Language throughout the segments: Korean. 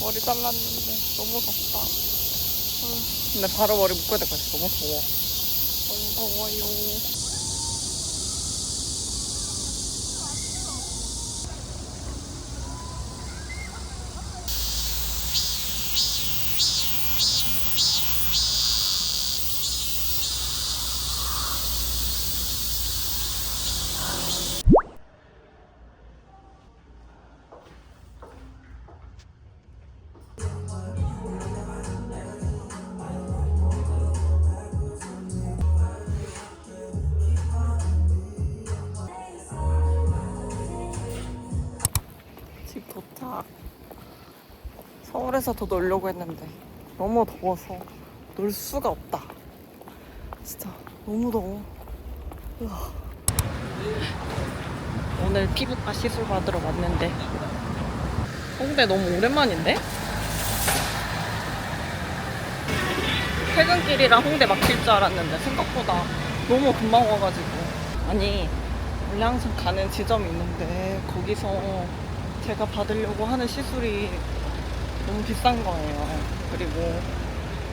머리 잘랐는데 너무 덥다. 음, 근데 바로 머리 묶어야 될 것 같아. 너무 더워. 너무 더워요. 서울에서 더 놀려고 했는데 너무 더워서 놀 수가 없다. 진짜 너무 더워. 으아. 오늘 피부과 시술 받으러 왔는데 홍대 너무 오랜만인데? 퇴근길이랑 홍대 막힐 줄 알았는데 생각보다 너무 금방 와가지고 아니 원래 항상 가는 지점이 있는데 거기서 제가 받으려고 하는 시술이 너무 비싼 거예요. 그리고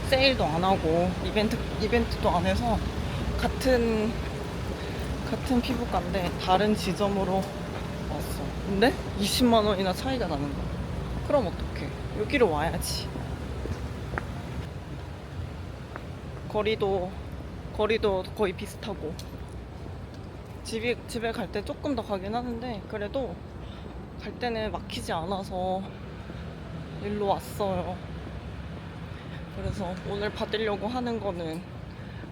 세일도 안 하고 이벤트 이벤트도 안 해서 같은 같은 피부과인데 다른 지점으로 왔어. 근데 20만 원이나 차이가 나는 거야. 그럼 어떡해? 여기로 와야지. 거리도 거리도 거의 비슷하고 집이 집에 갈 때 조금 더 가긴 하는데 그래도 갈 때는 막히지 않아서 일로 왔어요. 그래서 오늘 받으려고 하는 거는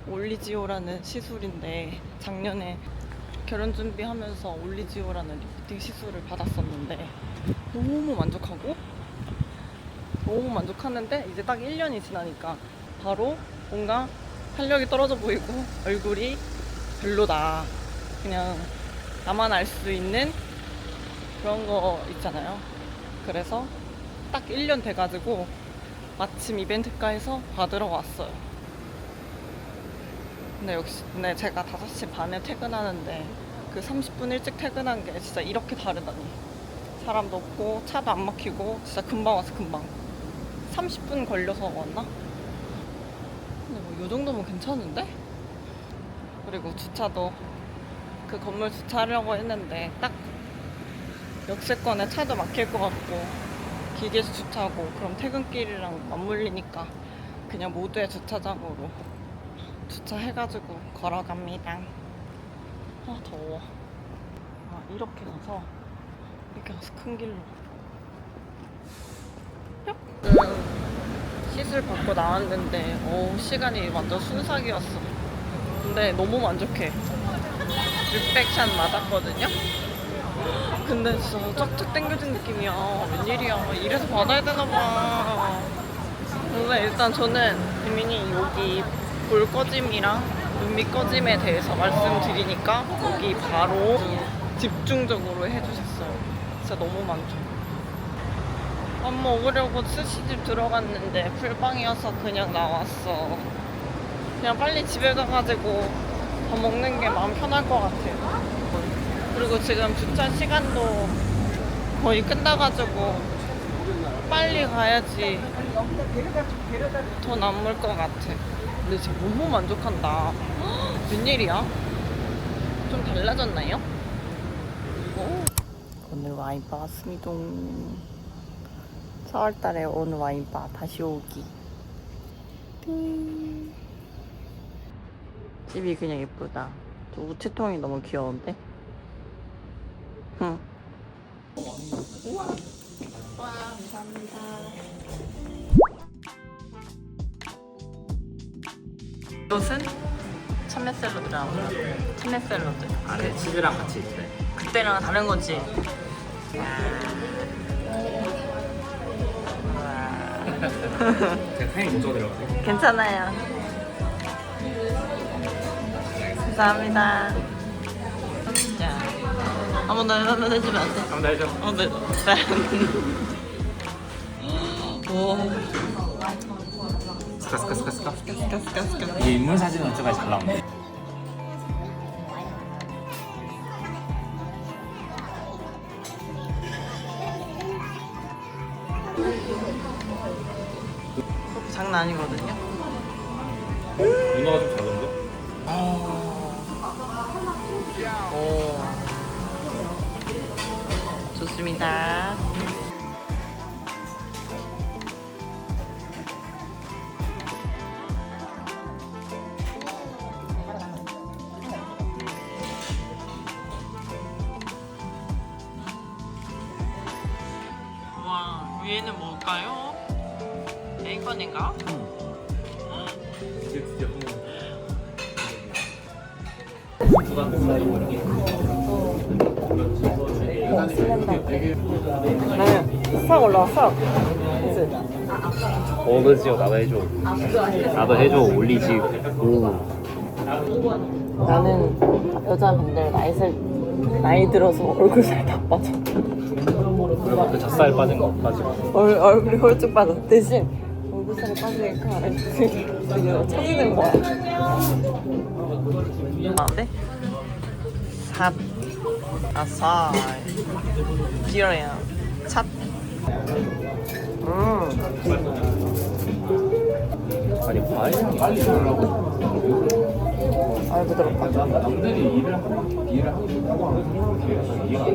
올리지오라는 시술인데 작년에 결혼 준비하면서 올리지오라는 리프팅 시술을 받았었는데 너무 만족하고 너무 만족하는데 이제 딱 1년이 지나니까 바로 뭔가 탄력이 떨어져 보이고 얼굴이 별로다. 그냥 나만 알 수 있는 그런 거 있잖아요. 그래서 딱 1년 돼가지고 마침 이벤트가에서 받으러 왔어요. 근데 역시, 근데 제가 5시 반에 퇴근하는데 그 30분 일찍 퇴근한 게 진짜 이렇게 다르다니. 사람도 없고 차도 안 막히고 진짜 금방 왔어, 금방. 30분 걸려서 왔나? 근데 뭐 이 정도면 괜찮은데? 그리고 주차도 그 건물 주차하려고 했는데 딱 역세권에 차도 막힐 것 같고 기계에서 주차하고 그럼 퇴근길이랑 맞물리니까 그냥 모두의 주차장으로 주차해가지고 걸어갑니다. 아 더워. 아 이렇게 가서 이렇게 가서 큰 길로. 뿅. 음, 시술 받고 나왔는데 어 시간이 완전 순삭이었어. 근데 너무 만족해. 600샷 맞았거든요. 근데 진짜 쫙쫙 당겨진 느낌이야. 웬일이야. 이래서 받아야 되나봐. 근데 일단 저는 비민이 여기 볼 꺼짐이랑 눈밑 꺼짐에 대해서 말씀드리니까 여기 바로 집중적으로 해주셨어요. 진짜 너무 만족. 밥 먹으려고 스시집 들어갔는데 풀빵이어서 그냥 나왔어. 그냥 빨리 집에 가가지고 밥 먹는 게 마음 편할 것 같아요. 그리고 지금 주차 시간도 거의 끝나가지고 빨리 가야지 더 남을 것 같아. 근데 지금 너무 만족한다. 헉, 웬일이야? 좀 달라졌나요? 오. 오늘 와인바 왔습니다. 4월달에 온 와인바 다시 오기. 띵. 집이 그냥 예쁘다. 저 우체통이 너무 귀여운데? 응. 와, 감사합니다. 이것은 참외 샐러드랑 참외 샐러드. 안에 치즈랑 같이 있대. 그때랑 다른 거지. 제가 타임 못 줘드려가지고. 괜찮아요. 감사합니다. 자, 한번 더 한번 해주면 안 돼? 한번 더 해줘. 어, 네. 오. 스카스카스카스카. 스카스카스카. 이게 인물 사진은 어쩌가 잘 나오네. 커피 장난 아니거든요. 문어가 좀 작은데? 오. 좋습니다. 와, 위에는 뭘까요? 베이컨인가? 이게 드디어 나는 싹 올라와, 싹. 그치? 먹으지요 나도 해줘. 나도 해줘 올리지. 오. 나는 여자 분들 나이 살 나이 들어서 얼굴 살 다 빠져. 그 젖살 빠진 거 빠지고. 얼, 얼굴이 홀쭉 빠져. 대신 얼굴 살이 빠지니까 되게 되게 처지는 거야. 아, 네? 삿, 아사, 기어요, 찻. 음, 아니 과일 빨리 들어라고. 아 부드럽다. 남들이 일을 하고 일을 하고 하는 이해가.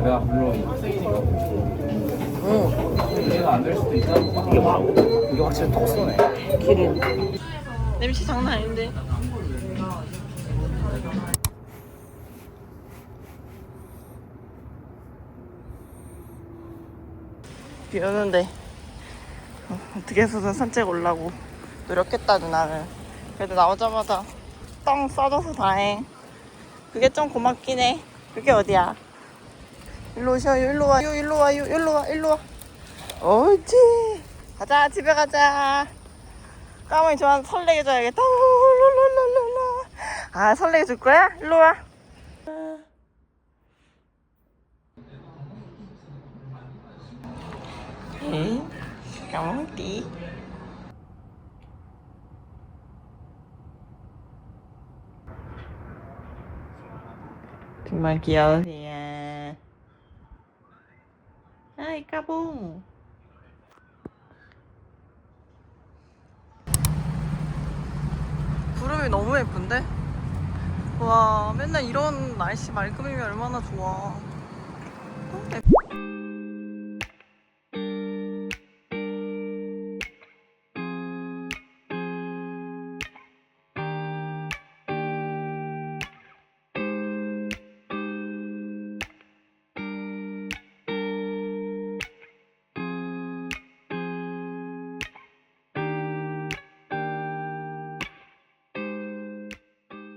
내가 물론 학생이니까 음, 이해가 안 될 수도 있다. 이게 뭐라고? 이게 확실히 톡 쏘네. 기린. 냄새 장난 아닌데. 비 오는데 어, 어떻게 해서든 산책 올라고 노력했다 누나는 그래도 나오자마자 똥 싸줘서 다행. 그게 좀 고맙긴 해. 그게 어디야? 일로 오셔요 일로 와요 일로 와요 일로 와 일로 와. 옳지. 가자 집에 가자. 까만이 좋아하는 설레게 줘야겠다. 아 설레게 줄 거야? 일로 와 응? 까만띠. 정말 귀여우세요. 아이 까봉. 구름이 너무 예쁜데? 와 맨날 이런 날씨 맑음이면 얼마나 좋아